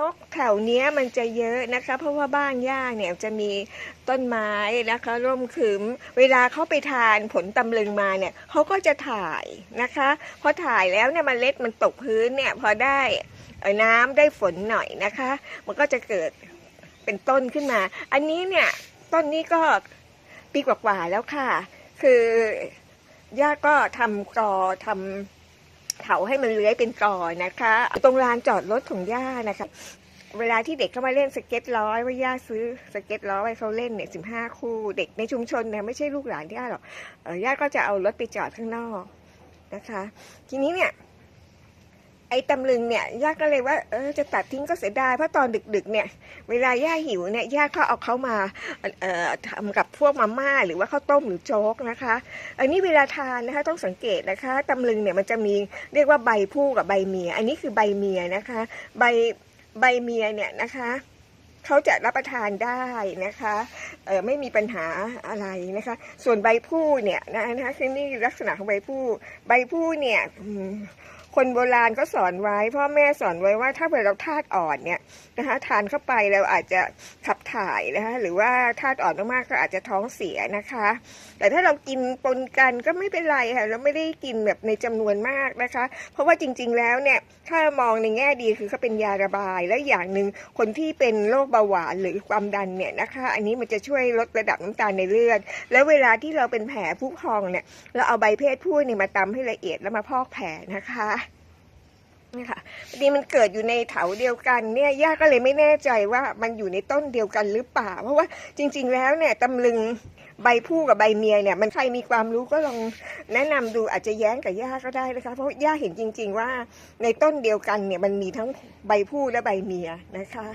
นกแถวเนี้ยมันจะเยอะนะคะ เพราะว่าบ้านย่าเนี่ยจะมีต้นไม้นะคะร่มขรึมเวลาเขาไปทานผลตำลึงมาเนี่ยเขาก็จะถ่ายนะคะพอถ่ายแล้วเนี่ยมเมล็ดมันตกพื้นเนี่ยพอได้น้ำได้ฝนหน่อยนะคะ มันก็จะเกิดเป็นต้นขึ้นมา อันนี้เนี่ยต้นนี้ก็ปีกว่าๆแล้วค่ะ คือย่าก็ทำกอทำ เขาให้มันเลื้อยเป็นกอนะคะ ตรงลานจอดรถของย่านะคะ เวลาที่เด็กเข้ามาเล่นสเก็ตร้อยว่าย่าซื้อสเก็ตร้อยไว้เขาเล่นเนี่ยสิบห้าคู่ เด็กในชุมชนเนี่ยไม่ใช่ลูกหลานย่าหรอกย่าก็จะเอารถไปจอดข้างนอกนะคะ ทีนี้เนี่ย ไอ้ตำลึงเนี่ยย่าก็เลยว่าเออจะตัดทิ้งก็เสียดายเพราะตอนดึกๆเนี่ย เวลาย่าหิวเนี่ยย่าก็เอาเขามาเอ่อทำกับพวกมาม่าหรือว่าข้าวต้มหรือโจ๊กนะคะ อันนี้เวลาทานนะคะต้องสังเกตนะคะตำลึงเนี่ยมันจะมีเรียกว่าใบผู้กับใบเมีย อันนี้คือใบเมียนะคะ ใบใบเมียเนี่ยนะคะเขาจะรับประทานได้นะคะเออไม่มีปัญหาอะไรนะคะ ส่วนใบผู้เนี่ยนะนะคะคือนี่ลักษณะของใบผู้ ใบผู้เนี่ย คนโบราณก็สอนไว้ พ่อแม่สอนไว้ว่าถ้าเกิดเราธาตุอ่อนเนี่ยนะคะทานเข้าไปเราอาจจะขับถ่ายนะคะหรือว่าธาตุอ่อนมากๆก็อาจจะท้องเสียนะคะ แต่ถ้าเรากินปนกันก็ไม่เป็นไรค่ะเราไม่ได้กินแบบในจำนวนมากนะคะ เพราะว่าจริง ๆ แล้วเนี่ยถ้ามองในแง่ดีคือเขาเป็นยาระบาย และอย่างหนึ่งคนที่เป็นโรคเบาหวานหรือความดันเนี่ยนะคะอันนี้มันจะช่วยลดระดับน้ำตาลในเลือดแล้วเวลาที่เราเป็นแผลผุพองเนี่ยเราเอาใบเพศผู้เนี่ยมาตำให้ละเอียดแล้วมาพอกแผลนะคะ นี่ค่ะพอดีมันเกิดอยู่ในเถาเดียวกันเนี่ยย่าก็เลยไม่แน่ใจว่ามันอยู่ในต้นเดียวกันหรือเปล่า เพราะว่าจริง ๆ แล้วเนี่ยตำลึงใบผู้กับใบเมียเนี่ย มันใครมีความรู้ก็ลองแนะนำดูอาจจะแย้งกับย่าก็ได้นะคะ เพราะย่าเห็นจริง ๆ ว่าในต้นเดียวกันเนี่ยมันมีทั้งใบผู้และใบเมียนะคะ